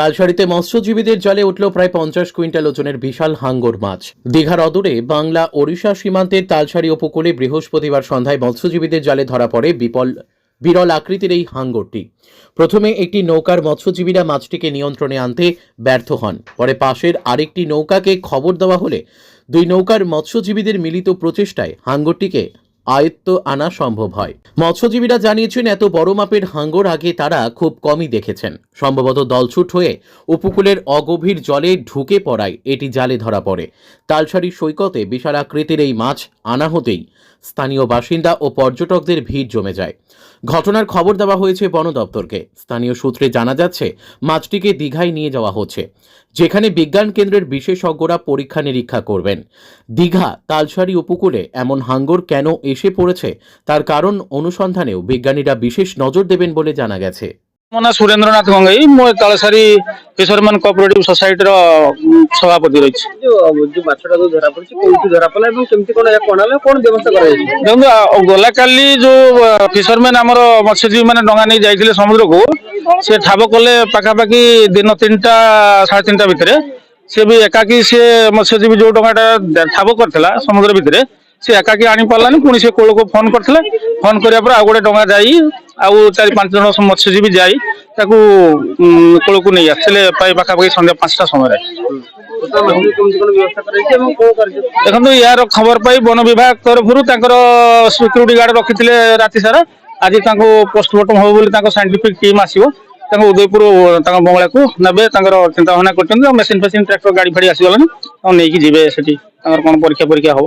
তালসারিতে মৎস্যজীবীদের জালে উঠল প্রায় পঞ্চাশ কুইন্টাল ওজনের বিশাল হাঙ্গর মাছ। দীঘার অদূরে বাংলা ওড়িশা সীমান্তের তালসারি উপকূলে বৃহস্পতিবার সন্ধ্যায় মৎস্যজীবীদের জালে ধরা পড়ে বিপল, বিরল আকৃতির এই হাঙ্গরটি। প্রথমে একটি নৌকার মৎস্যজীবীরা মাছটিকে নিয়ন্ত্রণে আনতে ব্যর্থ হন। পরে পাশের আরেকটি নৌকাকে খবর দেওয়া হলে দুই নৌকার মৎস্যজীবীদের মিলিত প্রচেষ্টায় হাঙ্গরটিকে আয়ত্ত আনা সম্ভব হয়। মৎস্যজীবীরা জানিয়েছেন, এত বড় মাপের হাঙ্গর আগে তারা খুব কমই দেখেছেন। সম্ভবত দলছুট হয়ে উপকূলের অগভীর জলে ঢুকে পড়ায় এটি জালে ধরা পড়ে। তালসারি সৈকতে বিশাল আকৃতির এই মাছ আনা হতেই স্থানীয় বাসিন্দা ও পর্যটকদের ভিড় জমে যায়। ঘটনার খবর দেওয়া হয়েছে বন দপ্তরকে। স্থানীয় সূত্রে জানা যাচ্ছে, মাছটিকে দীঘায় নিয়ে যাওয়া হচ্ছে, যেখানে বিজ্ঞান কেন্দ্রের বিশেষজ্ঞরা পরীক্ষা নিরীক্ষা করবেন। দীঘা তালসারি উপকূলে এমন হাঙ্গর কেন এসে পড়েছে তার কারণ অনুসন্ধানেও বিজ্ঞানীরা বিশেষ নজর দেবেন বলে জানা গেছে ମୋ ନାଁ ସୁରେନ୍ଦ୍ରନାଥ ଗଙ୍ଗେଇ ମୁଁ ଏ ତାଳସାରୀ ଫିସରମ୍ୟାନ କୋଅପରେଟିଭ ସୋସାଇଟିର ଉଁ, ସଭାପତି ରହିଛି ଯୋଉ ଯୋଉ ମାଛଟା ଯୋଉ ଧରା ପଡିଛି କୋଉଠି ଧରା ପଡିଲା ଏବଂ କେମିତି କଣ ଏହା କଣା ହେଲା କଣ ବ୍ୟବସ୍ଥା କରାଯାଇଛି ଦେଖନ୍ତୁ ଆ- ଗଲା କାଲି ଯୋଉ ଫିସରମ୍ୟାନ ଆମର ମତ୍ସ୍ୟଜୀବୀ ମାନେ ଡଙ୍ଗା ନେଇ ଯାଇଥିଲେ ସମୁଦ୍ରକୁ ସେ ଠାବ କଲେ ପାଖାପାଖି ଦିନ ତିନିଟା ସାଢେ ତିନିଟା ଭିତରେ ସେ ବି ଏକାକି ସେ ମତ୍ସ୍ୟଜୀବୀ ଯୋଉ ଡଙ୍ଗାଟା ଠାବ କରିଥିଲା ସମୁଦ୍ର ଭିତରେ ସେ ଏକାକି ଆଣିପାରିଲାନି ପୁଣି ସେ କୋଳକୁ ଫୋନ୍ କରିଥିଲେ ଫୋନ୍ କରିବା ପରେ ଆଉ ଗୋଟେ ଡଙ୍ଗା ଯାଇ ଆଉ ଚାରି ପାଞ୍ଚ ଜଣ ମତ୍ସ୍ୟଜୀବୀ ଯାଇ ତାକୁ କୋଳକୁ ନେଇ ଆସିଥିଲେ ପ୍ରାୟ ପାଖାପାଖି ସନ୍ଧ୍ୟା ପାଞ୍ଚଟା ସମୟରେ ଦେଖନ୍ତୁ ଏହାର ଖବର ପାଇ ବନ ବିଭାଗ ତରଫରୁ ତାଙ୍କର ସିକ୍ୟୁରିଟି ଗାର୍ଡ ରଖିଥିଲେ ରାତି ସାରା ଆଜି ତାଙ୍କୁ ପୋଷ୍ଟମର୍ଟମ ହବ ବୋଲି ତାଙ୍କ ସାଇଣ୍ଟିଫିକ ଟିମ୍ ଆସିବ ତାଙ୍କ ଉଦୟପୁର ତାଙ୍କ ବଙ୍ଗଳାକୁ ନେବେ ତାଙ୍କର ଚିନ୍ତା ଭାବନା କରିଛନ୍ତି ଆଉ ମେସିନ୍ ଫେସିନ୍ ଟ୍ରାକ୍ଟର ଗାଡ଼ି ଫାଡ଼ି ଆସିଗଲାଣି ଆଉ ନେଇକି ଯିବେ ସେଠି ତାଙ୍କର କ'ଣ ପରୀକ୍ଷା ପରୀକ୍ଷା ହବ